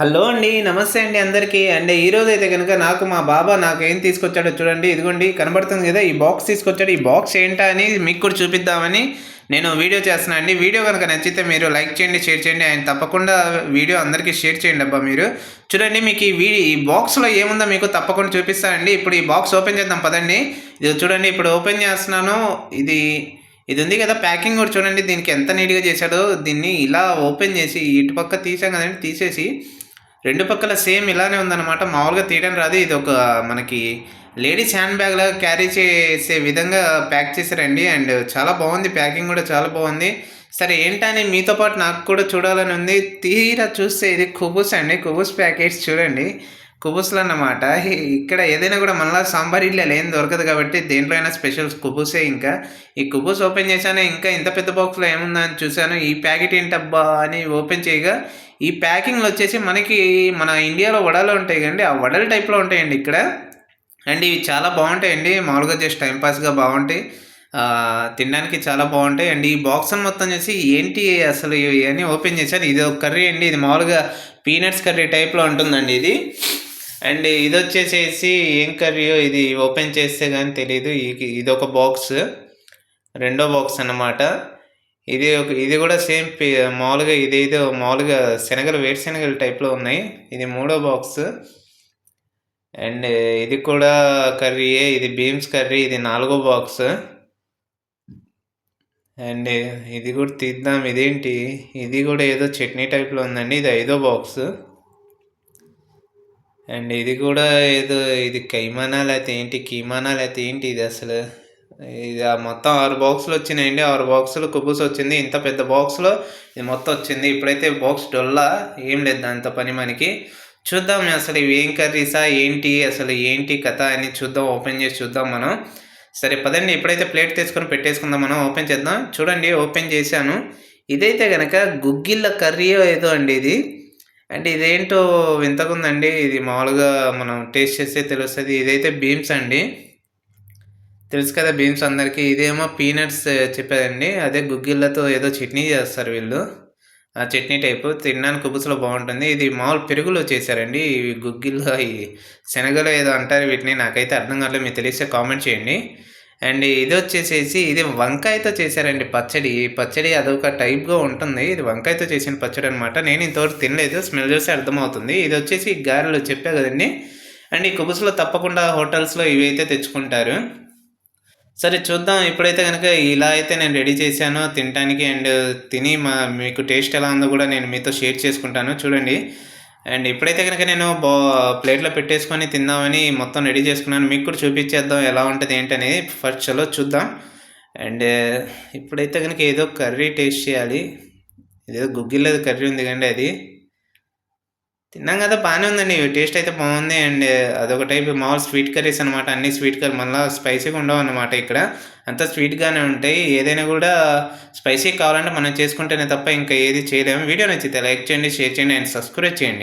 Hello అండి నమస్తే అండి అందరికీ. అండ్ ఈరోజు అయితే కనుక నాకు మా బాబా నాకు ఏం తీసుకొచ్చాడో చూడండి. ఇదిగోండి కనబడుతుంది కదా ఈ బాక్స్ తీసుకొచ్చాడు. ఈ బాక్స్ ఏంటా అని మీకు కూడా చూపిద్దామని నేను వీడియో చేస్తున్నాను అండి. వీడియో కనుక నచ్చితే మీరు లైక్ చేయండి షేర్ చేయండి. ఆయన తప్పకుండా వీడియో అందరికీ షేర్ చేయండి అబ్బా మీరు. చూడండి మీకు ఈ ఈ బాక్స్లో ఏముందో మీకు తప్పకుండా చూపిస్తానండి ఇప్పుడు ఈ బాక్స్ ఓపెన్ చేద్దాం పదండి. ఇది చూడండి ఇప్పుడు ఓపెన్ చేస్తున్నాను. ఇది ఇది ఉంది కదా ప్యాకింగ్ కూడా చూడండి. దీనికి ఎంత నీట్గా చేశాడో. దీన్ని ఇలా ఓపెన్ చేసి ఇటుపక్క తీసాం కదండి తీసేసి రెండు పక్కల సేమ్ ఇలానే ఉందన్నమాట. మామూలుగా తీయడం రాదు. ఇది ఒక మనకి లేడీస్ హ్యాండ్ బ్యాగ్ లాగా క్యారీ చేసే విధంగా ప్యాక్ చేశారండి. అండ్ చాలా బాగుంది. ప్యాకింగ్ కూడా చాలా బాగుంది. సరే ఏంటని మీతో పాటు నాకు కూడా చూడాలని ఉంది. తీరా చూస్తే ఇది కుబుస్ అండి. కుబుస్ ప్యాకెట్స్ చూడండి. కుబుస్లు అన్నమాట ఇక్కడ ఏదైనా కూడా మనలా సాంబార్ ఇల్లు ఏం దొరకదు కాబట్టి దేంట్లో అయినా స్పెషల్ కుబుసే ఇంకా. ఈ కుబుస్ ఓపెన్ చేశాను ఇంకా ఇంత పెద్ద బాక్స్లో ఏముందని చూశాను. ఈ ప్యాకెట్ ఏంటబ్బా అని ఓపెన్ చేయగా ఈ ప్యాకింగ్లో వచ్చేసి మనకి మన ఇండియాలో వడలు ఉంటాయి కండి ఆ వడల టైప్లో ఉంటాయండి ఇక్కడ. అండ్ ఇవి చాలా బాగుంటాయండి. మామూలుగా జస్ట్ టైంపాస్గా బాగుంటాయి. తినడానికి చాలా బాగుంటాయి. అండ్ ఈ బాక్స్ మొత్తం చూసి ఏంటి అసలు అని ఓపెన్ చేశాను ఇది ఒక కర్రీ అండి. ఇది మామూలుగా పీనట్స్ కర్రీ టైప్లో ఉంటుందండి ఇది. అండ్ ఇది వచ్చేసేసి ఏం కర్రీయో ఇది ఓపెన్ చేస్తే కానీ తెలియదు ఇది ఒక బాక్స్. రెండో బాక్స్ అన్నమాట. ఇది ఒక ఇది కూడా సేమ్ మామూలుగా ఇదేదో మామూలుగా శనగలు వేరుశనగలు టైప్లో ఉన్నాయి. ఇది మూడో బాక్స్. అండ్ ఇది కూడా కర్రీయే. ఇది బీన్స్ కర్రీ. ఇది నాలుగో బాక్స్. అండ్ ఇది కూడా తీద్దాం. ఇదేంటి? ఇది కూడా ఏదో చట్నీ టైప్లో ఉందండి. ఇది ఐదో బాక్స్. అండ్ ఇది కూడా ఏదో ఇది కైమానా లేకపోతే ఏంటి కీమానా లేకపోతే ఏంటి ఇది అసలు? ఇది మొత్తం ఆరు బాక్సులు వచ్చినాయండి. ఆరు బాక్సులు కుబుస్ వచ్చింది. ఇంత పెద్ద బాక్స్లో ఇది మొత్తం వచ్చింది. ఇప్పుడైతే బాక్స్ డొల్లా ఏం లేదు అంత పని మనకి. చూద్దాం అసలు ఇవి ఏం కర్రీసా ఏంటి అసలు ఏంటి కథ అని చూద్దాం ఓపెన్ చేసి చూద్దాం మనం. సరే పదండి. ఇప్పుడైతే ప్లేట్ తీసుకొని పెట్టేసుకుందాం మనం. ఓపెన్ చేద్దాం. చూడండి ఓపెన్ చేశాను. ఇదైతే కనుక గుగ్గిళ్ళ కర్రీ ఏదో అండి ఇది. అంటే ఇదేంటో వింతకుందండి. ఇది మామూలుగా మనం టేస్ట్ చేస్తే తెలుస్తుంది. ఇదైతే బీమ్స్ అండి. తెలుసు కదా బీన్స్ అందరికీ. ఇదేమో పీనట్స్ చెప్పేదండి అదే గుగ్గిళ్ళతో ఏదో చట్నీ చేస్తారు వీళ్ళు. ఆ చట్నీ టైపు. తినడానికి కుబుసులో బాగుంటుంది. ఇది మామూలు పెరుగులో చేశారండి. ఇవి గుగ్గిళ్ళు ఈ శనగలు ఏదో అంటారు వీటిని. నాకైతే అర్థం కావట్లేదు. మీకు తెలిస్తే కామెంట్ చేయండి. అండ్ ఇది వచ్చేసేసి ఇది వంకాయతో చేశారండి పచ్చడి. పచ్చడి అదొక టైప్గా ఉంటుంది. ఇది వంకాయతో చేసిన పచ్చడి అనమాట నేను ఇంతవరకు తినలేదు. స్మెల్ చూస్తే అర్థమవుతుంది. ఇది వచ్చేసి గారెలు చెప్పా కదండి. అండ్ ఈ కుబుసులో తప్పకుండా హోటల్స్లో ఇవి అయితే తెచ్చుకుంటారు. సరే చూద్దాం. ఇప్పుడైతే కనుక ఇలా అయితే నేను రెడీ చేశాను తినడానికి అండ్ తిని మా మీకు టేస్ట్ ఎలా ఉందో కూడా నేను మీతో షేర్ చేసుకుంటాను. చూడండి. అండ్ ఇప్పుడైతే కనుక నేను బా ప్లేట్లో పెట్టేసుకొని తిందామని మొత్తం రెడీ చేసుకున్నాను. మీకు కూడా చూపించేద్దాం ఎలా ఉంటుంది ఏంటనేది ఫస్ట్ చలో చూద్దాం. అండ్ ఇప్పుడైతే కనుక ఏదో కర్రీ టేస్ట్ చేయాలి. ఏదో గుగ్గిలేదు కర్రీ ఉంది కండి అది. తిన్నాం కదా బాగానే ఉందండి. టేస్ట్ అయితే బాగుంది. అండ్ అదొక టైప్ మామూలు స్వీట్ కర్రీస్ అనమాట అన్ని స్వీట్ కర్రీ మళ్ళీ స్పైసీగా ఉండవు అనమాట ఇక్కడ. అంతా స్వీట్గానే ఉంటాయి. ఏదైనా కూడా స్పైసీ కావాలంటే మనం చేసుకుంటేనే తప్ప ఇంకా ఏది చేయలేము. వీడియో నచ్చితే లైక్ చేయండి షేర్ చేయండి అండ్ సబ్స్క్రైబ్ చేయండి.